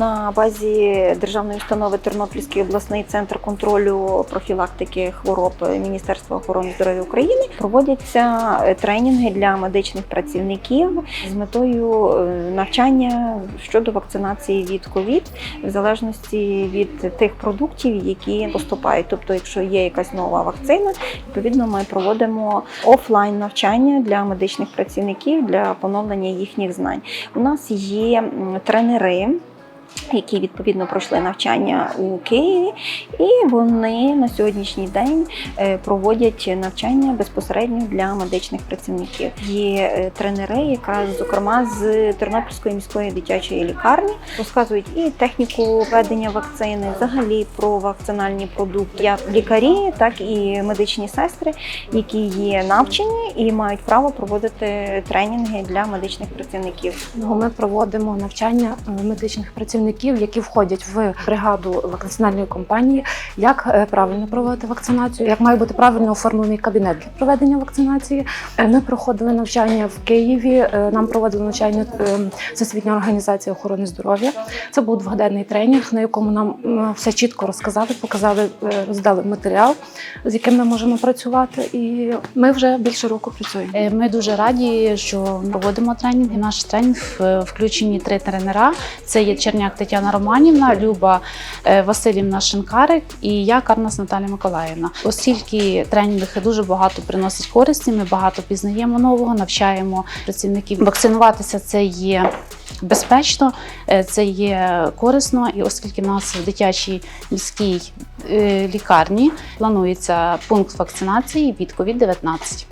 на базі державної установи Тернопільський обласний центр контролю профілактики хвороб Міністерства охорони здоров'я України проводяться е, тренінги для медичних працівників з метою е, навчання щодо вакцинації від ковід в залежності від тих продуктів, які поступають. Тобто, якщо є якась нова вакцина, відповідно ми проводимо офлайн навчання для медичних працівників для поновлення їхніх знань. У нас є тренери. Які відповідно пройшли навчання у Києві, і вони на сьогоднішній день е, проводять навчання безпосередньо для медичних працівників. Є е, тренери, якраз зокрема з Тернопільської міської дитячої лікарні, розказують і техніку ведення вакцини, взагалі про вакцинальні продукти, як лікарі, так і медичні сестри, які є навчені і мають право проводити тренінги для медичних працівників. Ми проводимо навчання е, медичних працівників, які входять в бригаду вакцинальної компанії, як е, правильно проводити вакцинацію, як має бути правильно оформлений кабінет для проведення вакцинації. Е, Ми проходили навчання в Києві. е, Нам проводили навчання Всесвітня організація охорони здоров'я. Це був двогоденний тренінг, на якому нам все чітко розказали, показали, роздали матеріал, з яким ми можемо працювати. І ми вже більше року працюємо. Ми дуже раді, що проводимо тренінги. Наш тренінг включені три тренера. Це є Черняк Тетяна Романівна, Люба е, Васильівна Шинкарик і я Карнас Наталя Миколаївна. Оскільки тренінги дуже багато приносять користі, ми багато пізнаємо нового, навчаємо працівників. Вакцинуватися це є. Безпечно, е, це є корисно, і оскільки в нас в дитячій міській е, лікарні планується пункт вакцинації від COVID-19.